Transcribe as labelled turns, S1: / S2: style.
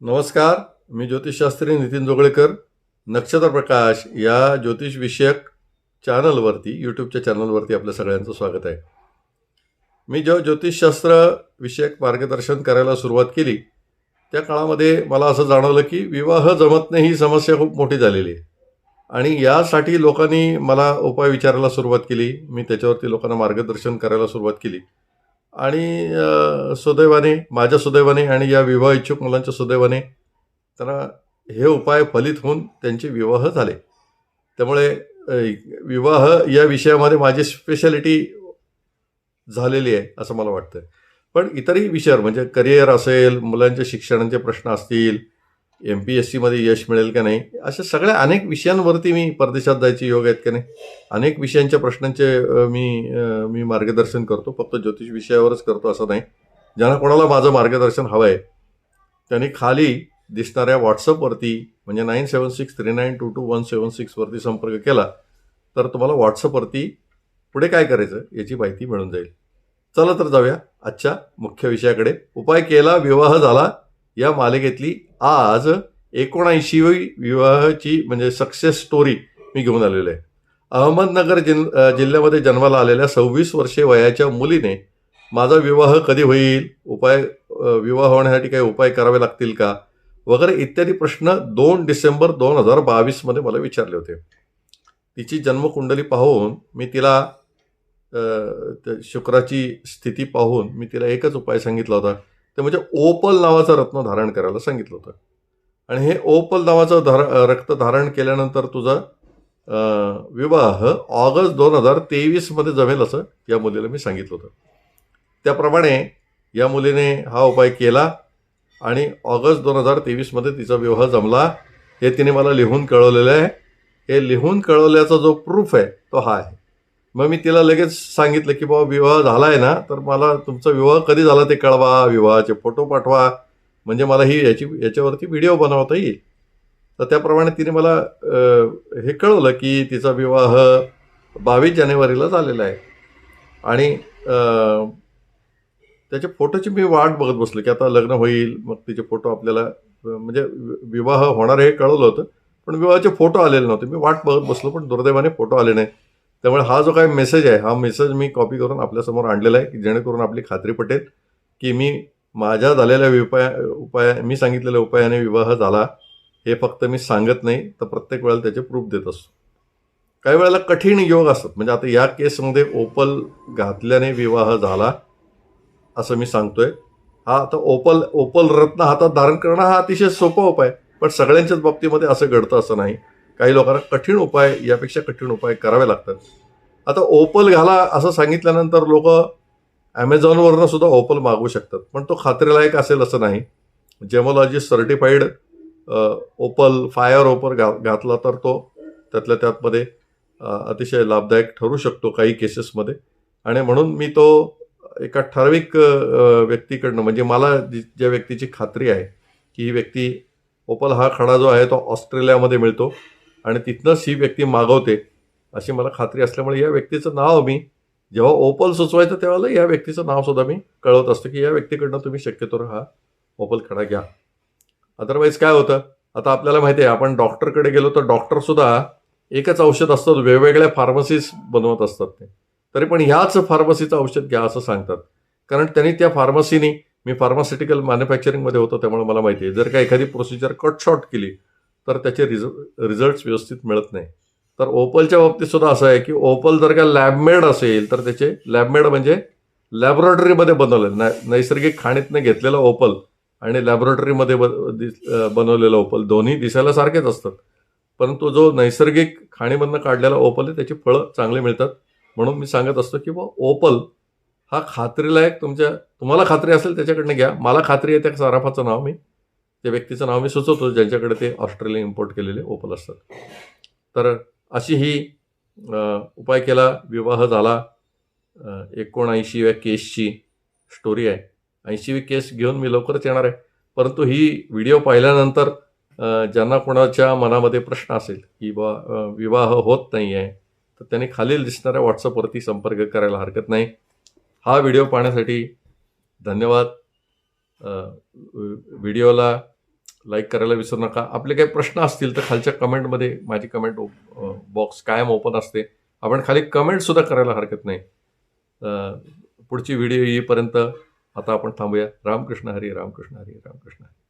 S1: नमस्कार मी ज्योतिषशास्त्री नितीन जोगळेकर. नक्षत्र प्रकाश या ज्योतिषविषयक चॅनलवरती यूट्यूबच्या चॅनलवरती आपल्या सगळ्यांचं स्वागत आहे. मी जेव्हा ज्योतिषशास्त्र विषयक मार्गदर्शन करायला सुरुवात केली त्या काळामध्ये मला असं जाणवलं की विवाह जमत नाही ही समस्या खूप मोठी झालेली आहे. आणि यासाठी लोकांनी मला उपाय विचारायला सुरुवात केली. मी त्याच्यावरती लोकांना मार्गदर्शन करायला सुरुवात केली. आणि सुदैवाने माझ्या सुदैवाने आणि या विवाह इच्छुक मुलांच्या सुदैवाने त्यांना हे उपाय फलित होऊन त्यांचे विवाह झाले. त्यामुळे विवाह या विषयामध्ये माझी स्पेशालिटी झालेली आहे असं मला वाटतं पण इतरही विषयावर म्हणजे करिअर असेल मुलांच्या शिक्षणाचे प्रश्न असतील एम पी एस सीमध्ये यश मिळेल का नाही? अशा सगळ्या अनेक विषयांवरती मी परदेशात जायचे योग आहेत का नाही? अनेक विषयांच्या प्रश्नांचे मी मी मार्गदर्शन करतो. फक्त ज्योतिष विषयावरच करतो असं नाही. ज्यांना कोणाला माझं मार्गदर्शन हवं आहे त्यांनी खाली दिसणाऱ्या व्हॉट्सअपवरती म्हणजे nine seven six three nine two two one seven सिक्सवरती संपर्क केला तर तुम्हाला व्हॉट्सअपवरती पुढे काय करायचं याची माहिती मिळून जाईल. चला तर जाऊया आजच्या मुख्य विषयाकडे. उपाय केला विवाह झाला या मालिकेतली आज एकोणऐंशीवी विवाहाची म्हणजे सक्सेस स्टोरी मी घेऊन आलेलो आहे. अहमदनगर जिल जिल्ह्यामध्ये जन्माला आलेल्या सव्वीस वर्षे वयाच्या मुलीने माझा विवाह कधी होईल? उपाय विवाह होण्यासाठी काही उपाय करावे लागतील का? वगैरे इत्यादी प्रश्न दोन डिसेंबर दोन हजार बावीसमध्ये मला विचारले होते. तिची जन्मकुंडली पाहून मी तिला त्या शुक्राची स्थिती पाहून मी तिला एकच उपाय सांगितला होता. ते म्हणजे ओपल नावाचं रत्न धारण करायला सांगितलं होतं. आणि हे ओपल नावाचं धार रक्त धारण केल्यानंतर तुझा विवाह ऑगस्ट दोन हजार तेवीसमध्ये जमेल असं या मुलीला मी सांगितलं होतं. त्याप्रमाणे या मुलीने हा उपाय केला आणि ऑगस्ट दोन हजार तेवीसमध्ये तिचा विवाह जमला. हे तिने मला लिहून कळवलेलं आहे. हे लिहून कळवल्याचा जो प्रूफ आहे तो हा आहे. मग मी तिला लगेच सांगितलं की बाबा विवाह झाला आहे ना तर मला तुमचा विवाह कधी झाला ते कळवा विवाहाचे फोटो पाठवा. म्हणजे मला ही याची याच्यावरती व्हिडिओ बनवता येईल. तर त्याप्रमाणे तिने मला हे कळवलं की तिचा विवाह बावीस जानेवारीला झालेला आहे. आणि त्याच्या फोटोची मी वाट बघत बसलो की आता लग्न होईल मग तिचे फोटो आपल्याला म्हणजे वि- विवाह होणार हे कळवलं होतं पण विवाहाचे फोटो आलेले नव्हते. मी वाट बघत बसलो पण दुर्दैवाने फोटो आले नाही. त्यामुळे हा जो काही मेसेज आहे हा मेसेज मी कॉपी करून आपल्यासमोर आणलेला आहे की जेणेकरून आपली खात्री पटेल की मी माझ्या झालेल्या उपाया उपाया मी सांगितलेल्या उपायाने विवाह झाला हे फक्त मी सांगत नाही तर प्रत्येक वेळेला त्याचे प्रूफ देत असतो. काही वेळेला कठीण योग असतात म्हणजे आता या केसमध्ये ओपल घातल्याने विवाह झाला असं मी सांगतोय. हा आता ओपल ओपल रत्न हातात धारण करणं हा अतिशय सोपा उपाय पण सगळ्यांच्याच बाबतीमध्ये असं घडतं असं नाही. काही लोकांना कठीण उपाय यापेक्षा कठीण उपाय करावे लागतात. आता ओपल घाला असं सांगितल्यानंतर लोक ॲमेझॉनवरनं सुद्धा ओपल मागवू शकतात. पण तो खात्रीलायक असेल असं नाही. जेमोलॉजी सर्टिफाईड ओपल फायर ओपर घा घातला तर तो त्यातल्या त्यातमध्ये अतिशय लाभदायक ठरू शकतो काही केसेसमध्ये. आणि म्हणून मी तो एका ठराविक व्यक्तीकडनं म्हणजे मला ज्या व्यक्तीची खात्री आहे की ही व्यक्ती ओपल हा खडा जो आहे तो ऑस्ट्रेलियामध्ये मिळतो. आणि तिथनंच ही व्यक्ती मागवते अशी मला खात्री असल्यामुळे या व्यक्तीचं नाव मी जेव्हा ओपल सुचवायचं तेव्हा या व्यक्तीचं नाव सुद्धा मी कळवत असतो की या व्यक्तीकडनं तुम्ही शक्यतो हा ओपल खडा घ्या. अदरवाईज काय होतं? आता आपल्याला माहिती आहे आपण डॉक्टरकडे गेलो तर डॉक्टरसुद्धा एकच औषध असतं वेगवेगळ्या फार्मसीज बनवत असतात ते. तरी पण ह्याच फार्मसीचं औषध घ्या असं सांगतात. कारण त्यांनी त्या फार्मसीनी मी फार्मास्युटिकल मॅन्युफॅक्चरिंगमध्ये होतो त्यामुळे मला माहिती आहे. जर का एखादी प्रोसिजर कट शॉर्ट केली तर त्याचे रिझ रिझल्ट्स व्यवस्थित मिळत नाही. तर ओपलच्या बाबतीत सुद्धा असं आहे की ओपल जर का लॅबमेड असेल तर त्याचे लॅबमेड म्हणजे लॅबोरेटरीमध्ये बनवलेलं नैसर्गिक खाणीतनं घेतलेलं ओपल आणि लॅबोरेटरीमध्ये ब दिस- बनवलेलं ओपल दोन्ही दिसायला सारखेच असतात. परंतु जो नैसर्गिक खाणीमधनं काढलेला ओपल आहे त्याची फळं चांगली मिळतात. म्हणून मी सांगत असतो की बा ओपल हा खात्रीलायक तुमच्या तुम्हाला खात्री असेल त्याच्याकडनं घ्या. मला खात्री आहे त्या सराफाचं नाव मी. त्या व्यक्तीचं नाव मी सुचवतो ज्यांच्याकडे ते ऑस्ट्रेलिया इम्पोर्ट केलेले ओपल असतात. तर अशी ही उपाय केला विवाह झाला. एकोणऐंशीव्या केसची स्टोरी आहे. ऐंशीवी केस घेऊन मी लवकरच येणार आहे. परंतु ही व्हिडिओ पाहिल्यानंतर ज्यांना कोणाच्या मनामध्ये प्रश्न असेल की बा विवाह होत नाही आहे तर त्यांनी खालील दिसणाऱ्या व्हॉट्सअपवरती संपर्क करायला हरकत नाही. हा व्हिडिओ पाहण्यासाठी धन्यवाद. व्हिडिओला लाईक करायला विसरू नका. आपले काही प्रश्न असतील तर खालच्या कमेंटमध्ये माझी कमेंट बॉक्स कायम ओपन असते. आपण खाली कमेंटसुद्धा करायला हरकत नाही. पुढची व्हिडिओ येईपर्यंत आता आपण थांबूया. रामकृष्ण हरी रामकृष्ण हरी रामकृष्ण हरी.